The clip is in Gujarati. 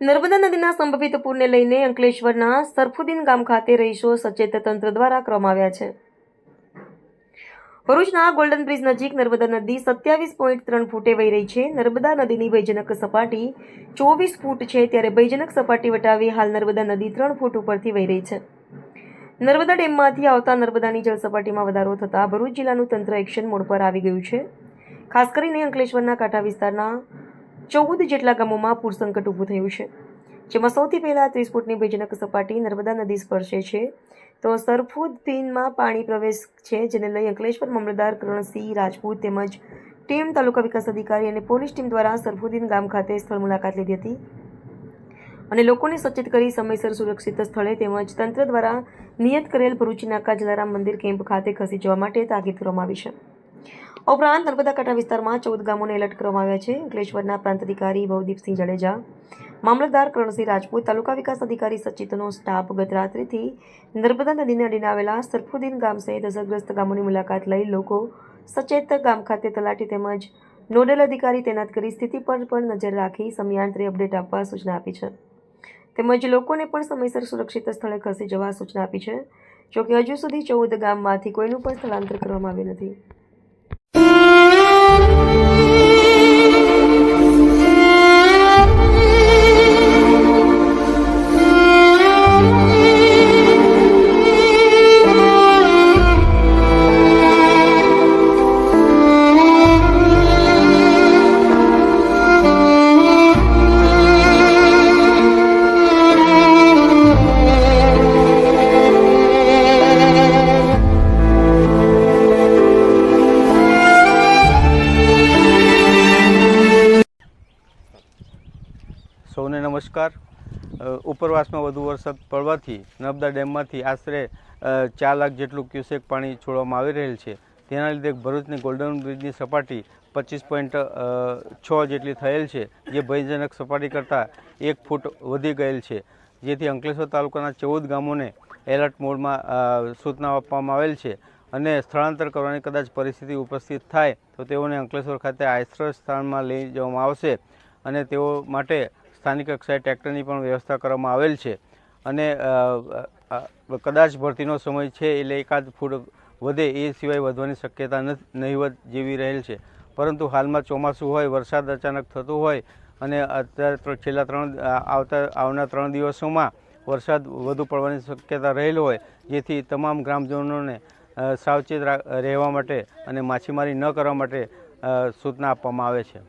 નર્મદા નદીના સંભવિત પૂરને લઈને અંકલેશ્વરના સરફુદ્દીન ગામ ખાતે રહીશો સચેત તંત્ર દ્વારા કરવામાં આવ્યા છે. ભરૂચના ગોલ્ડન બ્રિજ નજીક નર્મદા નદી સત્યાવીસ પોઈન્ટ ત્રણ ફૂટે વહી રહી છે. નર્મદા નદીની ભયજનક સપાટી ચોવીસ ફૂટ છે ત્યારે ભયજનક સપાટી વટાવી હાલ નર્મદા નદી ત્રણ ફૂટ ઉપરથી વહી રહી છે. નર્મદા ડેમમાંથી આવતા નર્મદાની જળસપાટીમાં વધારો થતાં ભરૂચ જિલ્લાનું તંત્ર એક્શન મોડ પર આવી ગયું છે. ખાસ કરીને અંકલેશ્વરના કાંઠા વિસ્તારના ચૌદ જેટલા ગામોમાં પૂર સંકટ ઊભું થયું છે. જેમાં સૌથી પહેલાં ત્રીસ ફૂટની ભયજનક સપાટી નર્મદા નદી સ્પર્શે છે. તો સરફુદ્દીનમાં પાણી પ્રવેશ છે, જેને લઈ અંકલેશ્વર મામલતદાર કરણસિંહ રાજપૂત તેમજ ટીમ તાલુકા વિકાસ અધિકારી અને પોલીસ ટીમ દ્વારા સરફુદ્દીન ગામ ખાતે સ્થળ મુલાકાત લીધી હતી. અને લોકોને સચેત કરી સમયસર સુરક્ષિત સ્થળે તેમજ તંત્ર દ્વારા નિયત કરેલ ભરૂચી નાકા જલારામ મંદિર કેમ્પ ખાતે ખસી જવા માટે તાકીદ કરવામાં આવી છે. ઉપરાંત નર્મદા કાંઠા વિસ્તારમાં ચૌદ ગામોને એલર્ટ કરવામાં આવ્યા છે. અંકલેશ્વરના પ્રાંત અધિકારી ભવદીપસિંહ જાડેજા, મામલતદાર કરણસિંહ રાજપૂત, તાલુકા વિકાસ અધિકારી સચિતનો સ્ટાફ ગત રાત્રિથી નર્મદા નદીને અડીને આવેલા સરફુદ્દીન ગામ સહિત અસરગ્રસ્ત ગામોની મુલાકાત લઈ લોકો સચેત ગામ ખાતે તલાટી તેમજ નોડલ અધિકારી તૈનાત કરી સ્થિતિ પર પણ નજર રાખી સમયાંતરે અપડેટ આપવા સૂચના આપી છે. તેમજ લોકોને પણ સમયસર સુરક્ષિત સ્થળે ખસી જવા સૂચના આપી છે. જોકે હજુ સુધી ચૌદ ગામમાંથી કોઈનું પણ સ્થળાંતર કરવામાં આવ્યું નથી. સૌને નમસ્કાર. ઉપરવાસમાં વધુ વરસાદ પડવાથી, નર્મદા ડેમમાંથી આશરે ચાર લાખ જેટલું ક્યુસેક પાણી છોડવામાં આવી રહેલ છે. તેના લીધે ભરૂચની ગોલ્ડન બ્રિજની સપાટી પચીસ પોઈન્ટ છ જેટલી થયેલ છે, જે ભયજનક સપાટી કરતાં એક ફૂટ વધી ગયેલ છે. જેથી અંકલેશ્વર તાલુકાના ચૌદ ગામોને એલર્ટ મોડમાં સૂચના આપવામાં આવેલ છે અને સ્થળાંતર કરવાની કદાચ પરિસ્થિતિ ઉપસ્થિત થાય તો તેઓને અંકલેશ્વર ખાતે આશ્રય સ્થાનમાં લઈ જવામાં આવશે અને તેઓ માટે સ્થાનિક કક્ષાએ ટ્રેક્ટરની પણ વ્યવસ્થા કરવામાં આવેલ છે. અને કદાચ ભરતીનો સમય છે એટલે એકાદ ફૂટ વધે એ સિવાય વધવાની શક્યતા નહીવત જેવી રહેલ છે. પરંતુ હાલમાં ચોમાસું હોય, વરસાદ અચાનક થતો હોય અને અત્યારે છેલ્લા ત્રણ આવતા, આવનાર ત્રણ દિવસોમાં વરસાદ વધુ પડવાની શક્યતા રહેલ હોય, જેથી તમામ ગ્રામજનોને સાવચેત રહેવા માટે અને માછીમારી ન કરવા માટે સૂચના આપવામાં આવે છે.